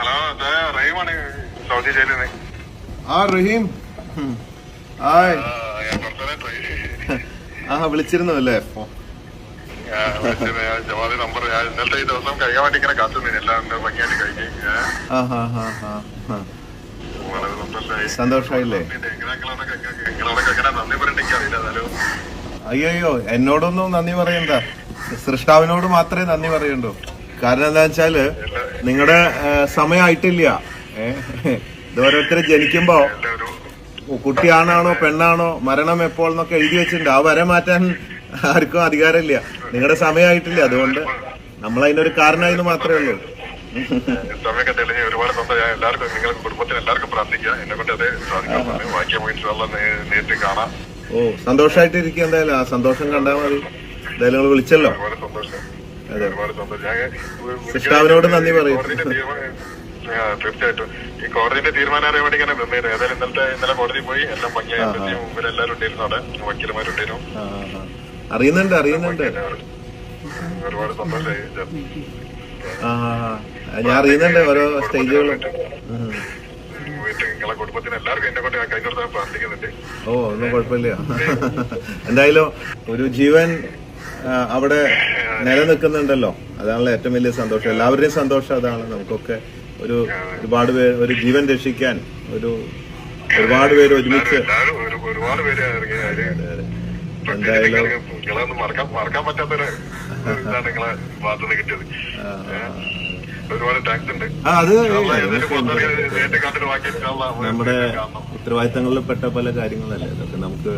Hello ഇത് റഹീമാണ് Saudi ജയിലിൽ നിന്ന് ആ റഹീം. ഹായ്. ആ, വിളിച്ചിരുന്നു അല്ലേ നമ്പർ ഞാൻ ഇന്നലത്തെ ഈ ദിവസം കഴിയാൻ വേണ്ടി ഇങ്ങനെ കാത്തുനിന്നു എല്ലാം ഒന്ന് ഭംഗിയായിട്ട് കഴിഞ്ഞ് ഏ, ആ ഹാ ഹാ ഹാ ഹാ. വളരെ സന്തോഷമായി സന്തോഷായില്ലേ? അയ്യോ എന്നോടൊന്നും നന്ദി പറയണ്ട. സൃഷ്ടാവിനോട് മാത്രമേ നന്ദി പറയണ്ടൂ. കാരണം എന്താ വെച്ചാൽ നിങ്ങളുടെ സമയമായിട്ടില്ല ഇത് ഓരോരുത്തർ ജനിക്കുമ്പോ കുട്ടിയാണാണോ പെണ്ണാണോ മരണം എപ്പോൾ എന്നൊക്കെ എഴുതി വെച്ചിട്ടുണ്ട്. ആ വരെ മാറ്റാൻ ആർക്കും അധികാരമില്ല. നിങ്ങളുടെ സമയമായിട്ടില്ല അതുകൊണ്ട് നമ്മൾ അതിനൊരു കാരണമായിരുന്നു മാത്രമേ ഉള്ളൂ. സമയമൊക്കെ തെളിഞ്ഞ് ഒരുപാട് സന്തോഷം എല്ലാവർക്കും കുടുംബത്തിന് എല്ലാവർക്കും പ്രാർത്ഥിക്കുക. എന്നെ കൊണ്ട് അതേ സാധിക്കാൻ ബാക്കി ഇൻഷാല്ല നേരിട്ട് കാണാം. ഓ സന്തോഷായിട്ടിരിക്കും എന്തായാലും. ആ സന്തോഷം കണ്ടാൽ മതി. എന്തായാലും നിങ്ങൾ വിളിച്ചല്ലോ. സന്തോഷം. ഒരുപാട് സന്തോഷം നന്ദി പറയും. തീർച്ചയായിട്ടും. ഈ കോടതിന്റെ തീരുമാനം അറിയാൻ വേണ്ടി ഇങ്ങനെ നിന്നിരുന്നു ഏതായാലും ഇന്നലത്തെ ഇന്നലെ കോടതി പോയി. എല്ലാം ഭംഗിയായി എല്ലാവരും ഉണ്ടായിരുന്നു. അവിടെ വക്കീലന്മാരുണ്ടായിരുന്നു. അറിയുന്നുണ്ട് അറിയുന്നുണ്ട്. ഒരുപാട് സന്തോഷമായി. ഞാൻ അറിയുന്നുണ്ട് ഓരോ സ്റ്റേജുകളും. ഓ ഒന്നും കുഴപ്പമില്ല. എന്തായാലും ഒരു ജീവൻ അവിടെ നിലനിൽക്കുന്നുണ്ടല്ലോ. അതാണല്ലോ ഏറ്റവും വലിയ സന്തോഷം. എല്ലാവരുടെയും സന്തോഷം അതാണ്. നമുക്കൊക്കെ ഒരു ഒരുപാട് പേര് ഒരു ജീവൻ രക്ഷിക്കാൻ ഒരു ഒരുപാട് പേര് ഒരുമിച്ച് ഒരുപാട് പേര് അതിൽ എന്തായാലും നിങ്ങൾക്ക് മറക്കാൻ പറ്റാത്തൊരു ഭാഗത്തുനിന്ന് കിട്ടിയത് ഒരുപാട് ടാക്സ് ഉണ്ട് അത് നമ്മുടെ ഉത്തരവാദിത്തങ്ങളിൽ പെട്ട പല കാര്യങ്ങളല്ലേ. ഇതൊക്കെ നമുക്ക്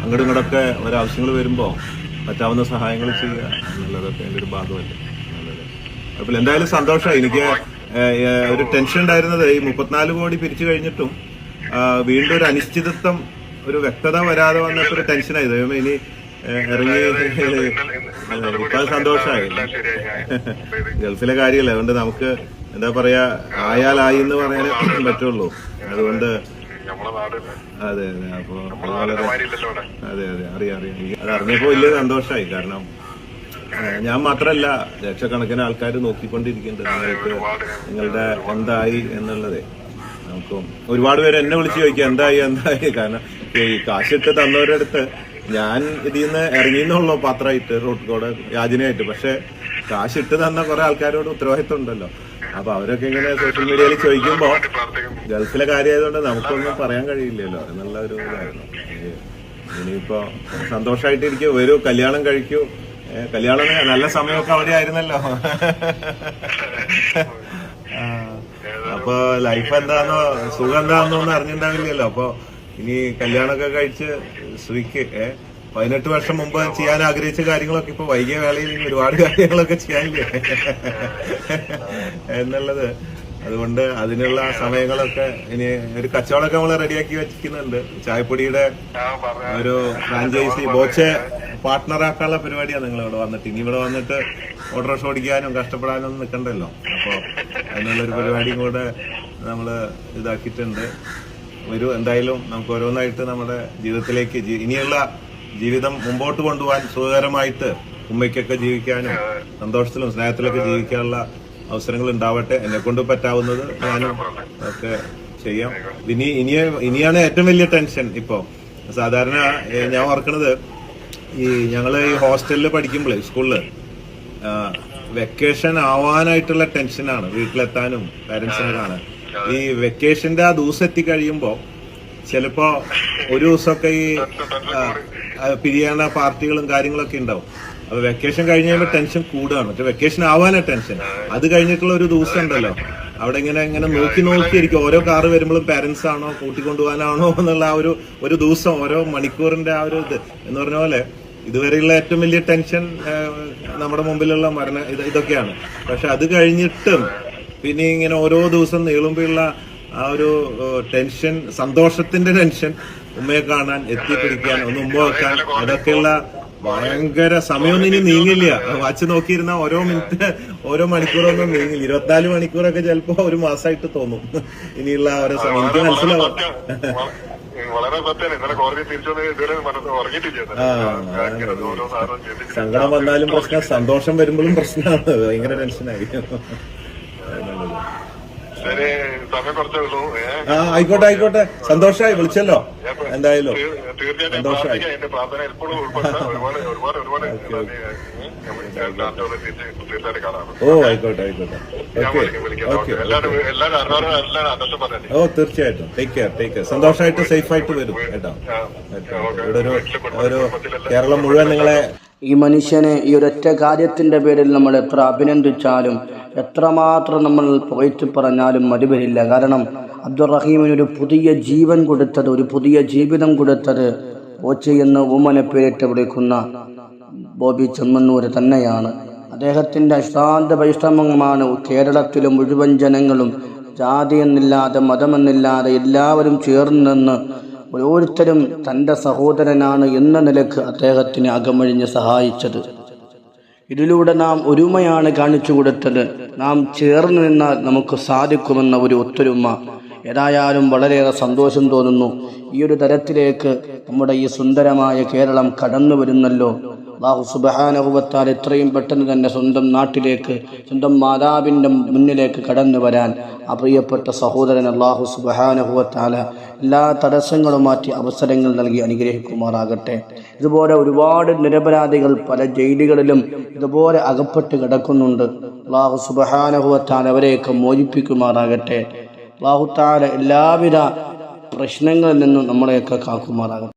അങ്ങോട്ടും ഇങ്ങോട്ടൊക്കെ ഒരാവശ്യങ്ങൾ വരുമ്പോൾ പറ്റാവുന്ന സഹായങ്ങൾ ചെയ്യുക എന്നുള്ളതൊക്കെ എന്റെ ഒരു ഭാഗമല്ലേ? അപ്പോൾ എന്തായാലും സന്തോഷമായി. എനിക്ക് ഒരു ടെൻഷൻ ഉണ്ടായിരുന്നത് ഈ മുപ്പത്തിനാല് കോടി പിരിച്ചു കഴിഞ്ഞിട്ടും വീണ്ടും ഒരു അനിശ്ചിതത്വം ഒരു വ്യക്തത വരാതെ വന്നിട്ടൊരു ഒരു ടെൻഷനായി. ദൈവമേ ഇനി ഇറങ്ങി ഇപ്പം സന്തോഷമായി. ഗൾഫിലെ കാര്യമല്ല? അതുകൊണ്ട് നമുക്ക് എന്താ പറയാ ആയാലായി എന്ന് പറയാനേ പറ്റുള്ളൂ. അതുകൊണ്ട് അതെ അതെ. അപ്പൊ അതെ അതെ. അറിയാം അറിയാം. അത് അറിഞ്ഞപ്പോ വലിയ സന്തോഷമായി കാരണം ഞാൻ മാത്രല്ല ലക്ഷക്കണക്കിന് ആൾക്കാർ നോക്കിക്കൊണ്ടിരിക്കുന്നുണ്ട് നിങ്ങൾക്ക് നിങ്ങളുടെ എന്തായി എന്നുള്ളതേ. നമുക്കും ഒരുപാട് പേര് എന്നെ വിളിച്ച് ചോദിക്കുക എന്തായി എന്തായി? കാരണം ഈ കാശിട്ട് തന്നവരുടെ അടുത്ത് ഞാൻ ഇതിൽ നിന്ന് ഇറങ്ങിയെന്നുള്ളൂ പാത്രമായിട്ട് റോട്ട് കൂടെ യാചനയായിട്ട്. പക്ഷെ കാശിട്ട് തന്ന കുറെ ആൾക്കാരോട് ഉത്തരവാദിത്വം ഉണ്ടല്ലോ അപ്പൊ അവരൊക്കെ ഇങ്ങനെ സോഷ്യൽ മീഡിയയിൽ ചോദിക്കുമ്പോ ഗൾഫിലെ കാര്യമായതുകൊണ്ട് നമുക്കൊന്നും പറയാൻ കഴിയില്ലല്ലോ. എന്നുള്ള ഒരു ഇതായിരുന്നു. ഇനിയിപ്പോ ഇനിയിപ്പോ സന്തോഷമായിട്ടിരിക്കും വരൂ കല്യാണം കഴിക്കൂ. കല്യാണം നല്ല സമയമൊക്കെ അവിടെ ആയിരുന്നല്ലോ. അപ്പൊ ലൈഫ് എന്താന്നോ സുഖം എന്താന്നോ ഒന്നും അറിഞ്ഞിട്ടുണ്ടാവില്ലല്ലോ. അപ്പൊ ഇനി കല്യാണമൊക്കെ കഴിച്ച് സുഖിക്ക് ഏ പതിനെട്ട് വർഷം മുമ്പ് ചെയ്യാൻ ആഗ്രഹിച്ച കാര്യങ്ങളൊക്കെ ഇപ്പൊ വൈകിയ വേളയിൽ ഒരുപാട് കാര്യങ്ങളൊക്കെ ചെയ്യാനില്ലേ? എന്നുള്ളത്. അതുകൊണ്ട് അതിനുള്ള സമയങ്ങളൊക്കെ ഇനി ഒരു കച്ചവടമൊക്കെ നമ്മൾ റെഡിയാക്കി വെച്ചിരിക്കുന്നുണ്ട്. ചായപ്പൊടിയുടെ ഒരു ഫ്രാഞ്ചൈസി ബോച്ചെ പാർട്ട്ണറാക്കാനുള്ള പരിപാടിയാണ് നിങ്ങൾ ഇവിടെ വന്നിട്ട്. ഇനി ഇവിടെ വന്നിട്ട് ഓട്ടോറിക്ഷ ഓടിക്കാനും കഷ്ടപ്പെടാനും നിൽക്കണ്ടല്ലോ. അപ്പോൾ അതിനുള്ളൊരു പരിപാടിയും കൂടെ നമ്മൾ ഇതാക്കിയിട്ടുണ്ട്. ഒരു എന്തായാലും നമുക്ക് ഓരോന്നായിട്ട് നമ്മുടെ ജീവിതത്തിലേക്ക് ഇനിയുള്ള ജീവിതം മുമ്പോട്ട് കൊണ്ടുപോകാൻ സുഖകരമായിട്ട് ഉമ്മയ്ക്കൊക്കെ ജീവിക്കാനും സന്തോഷത്തിലും സ്നേഹത്തിലൊക്കെ ജീവിക്കാനുള്ള അവസരങ്ങൾ ഉണ്ടാവട്ടെ. എന്നെ കൊണ്ട് പറ്റാവുന്നത് ഞാനും ഒക്കെ ചെയ്യാം. ഇനി ഇനി ഇനിയാണ് ഏറ്റവും വലിയ ടെൻഷൻ ഇപ്പോ. സാധാരണ ഞാൻ ഓർക്കണത് ഈ ഞങ്ങൾ ഈ ഹോസ്റ്റലിൽ പഠിക്കുമ്പോൾ സ്കൂളിൽ വെക്കേഷൻ ആവാനായിട്ടുള്ള ടെൻഷനാണ് വീട്ടിലെത്താനും പാരന്റ്സിനെ കാണാൻ. ഈ വെക്കേഷന്റെ ആ ദിവസം എത്തിക്കഴിയുമ്പോ ചിലപ്പോ ഒരു ദിവസമൊക്കെ ഈ പിരിയാണ്ട പാർട്ടികളും കാര്യങ്ങളൊക്കെ ഉണ്ടാവും. അപ്പൊ വെക്കേഷൻ കഴിഞ്ഞ് കഴിയുമ്പോൾ ടെൻഷൻ കൂടുകയാണ്. മറ്റേ വെക്കേഷൻ ആവാനാ ടെൻഷൻ അത് കഴിഞ്ഞിട്ടുള്ള ഒരു ദിവസം ഉണ്ടല്ലോ. അവിടെ ഇങ്ങനെ ഇങ്ങനെ നോക്കി നോക്കിയിരിക്കും ഓരോ കാറ് വരുമ്പോഴും പാരന്റ്സ് ആണോ കൂട്ടിക്കൊണ്ടുപോകാനാണോ എന്നുള്ള ആ ഒരു ഒരു ദിവസം ഓരോ മണിക്കൂറിന്റെ ആ ഒരു ഇത്. എന്ന് പറഞ്ഞ പോലെ ഇതുവരെയുള്ള ഏറ്റവും വലിയ ടെൻഷൻ നമ്മുടെ മുമ്പിലുള്ള മരണ ഇത് ഇതൊക്കെയാണ്. പക്ഷെ അത് കഴിഞ്ഞിട്ടും പിന്നെ ഇങ്ങനെ ഓരോ ദിവസം നീളുമ്പോഴുള്ള ആ ഒരു ടെൻഷൻ സന്തോഷത്തിന്റെ ടെൻഷൻ ഉമ്മയെ കാണാൻ എത്തിപ്പിടിക്കാൻ ഒന്ന് ഉമ്മ വെക്കാൻ അതൊക്കെയുള്ള ഭയങ്കര സമയമൊന്നും ഇനി നീങ്ങില്ല. വാച്ച് നോക്കിയിരുന്ന ഓരോ മിനിറ്റ് ഓരോ മണിക്കൂറൊന്നും നീങ്ങില്ല. ഇരുപത്തിനാല് മണിക്കൂറൊക്കെ ചിലപ്പോ ഒരു മാസമായിട്ട് തോന്നും. ഇനിയുള്ള ഓരോ സമയം. എനിക്ക് മനസ്സിലാവും. സത്യം. വ- വളരെ സത്യം. ഇന്നലെ കോടതി തിരിച്ചു ഇതുവരെ മനസ്സ് ഉറങ്ങിയിട്ടില്ല സങ്കടം വന്നാലും പ്രശ്നം സന്തോഷം വരുമ്പോഴും പ്രശ്നമാണ്. ഭയങ്കര ടെൻഷനായി ശരി സമയം കുറച്ചേ ഉള്ളൂ ഏഹ് ആ ആയിക്കോട്ടെ ആയിക്കോട്ടെ. സന്തോഷമായി വിളിച്ചല്ലോ. എന്തായാലും. സന്തോഷമായി. ഓ ആയിക്കോട്ടെ ആയിക്കോട്ടെ. ഓക്കെ. Okay okay. എല്ലാവരും എല്ലാവരും അറിഞ്ഞവരും എല്ലാവരും പറഞ്ഞേ ഓ തീർച്ചയായിട്ടും. ടേക്ക് കെയർ ടേക്ക് കെയർ സന്തോഷമായിട്ട് സേഫായിട്ട് വരും കേട്ടോ. ഇവിടെ ഒരു ഒരു കേരളം മുഴുവൻ നിങ്ങളെ ഈ മനുഷ്യനെ ഈ ഒരൊറ്റ കാര്യത്തിന്റെ പേരിൽ നമ്മൾ എത്ര അഭിനന്ദിച്ചാലും എത്രമാത്രം നമ്മൾ പുകഴ്ത്തി പറഞ്ഞാലും മതിവരില്ല കാരണം അബ്ദുറഹീമിന് ഒരു പുതിയ ജീവൻ കൊടുത്തത് ഒരു പുതിയ ജീവിതം കൊടുത്തത് ഓച്ചി എന്ന് ഉമ്മനെ പേരിട്ട് വിളിക്കുന്ന ബോബി ചെമ്മന്നൂര് തന്നെയാണ്. അദ്ദേഹത്തിന്റെ അശ്രാന്ത പരിശ്രമമാണ് കേരളത്തിലെ മുഴുവൻ ജനങ്ങളും ജാതി എന്നില്ലാതെ മതമെന്നില്ലാതെ എല്ലാവരും ചേർന്ന് നിന്ന് ഓരോരുത്തരും തന്റെ സഹോദരനാണ് എന്ന നിലയ്ക്ക് അദ്ദേഹത്തിന് അകമഴിഞ്ഞ് സഹായിച്ചത്. ഇതിലൂടെ നാം ഒരുമയാണ് കാണിച്ചു കൊടുത്തത്. നാം ചേർന്ന് നിന്നാൽ നമുക്ക് സാധിക്കുമെന്ന ഒരു ഒത്തൊരുമ. ഏതായാലും വളരെയേറെ സന്തോഷം തോന്നുന്നു. ഈ ഒരു തരത്തിലേക്ക് നമ്മുടെ ഈ സുന്ദരമായ കേരളം കടന്നു വരുന്നല്ലോ അള്ളാഹു സുബഹാനുഭവത്താൽ എത്രയും പെട്ടെന്ന് തന്നെ സ്വന്തം നാട്ടിലേക്ക് സ്വന്തം മാതാവിന്റെ മുന്നിലേക്ക് കടന്നു വരാൻ അപ്രിയപ്പെട്ട പ്രിയപ്പെട്ട സഹോദരൻ അള്ളാഹു സുബഹാനുഭവത്താല എല്ലാ തടസ്സങ്ങളും മാറ്റി അവസരങ്ങൾ നൽകി അനുഗ്രഹിക്കുമാറാകട്ടെ. ഇതുപോലെ ഒരുപാട് നിരപരാധികൾ പല ജയിലുകളിലും ഇതുപോലെ അകപ്പെട്ട് കിടക്കുന്നുണ്ട്. അള്ളാഹു സുബഹാനുഭവത്താൽ അവരെയൊക്കെ മോചിപ്പിക്കുമാറാകട്ടെ. അള്ളാഹുത്താല എല്ലാവിധ പ്രശ്നങ്ങളിൽ നിന്നും നമ്മളെയൊക്കെ കാക്കുമാറാകട്ടെ.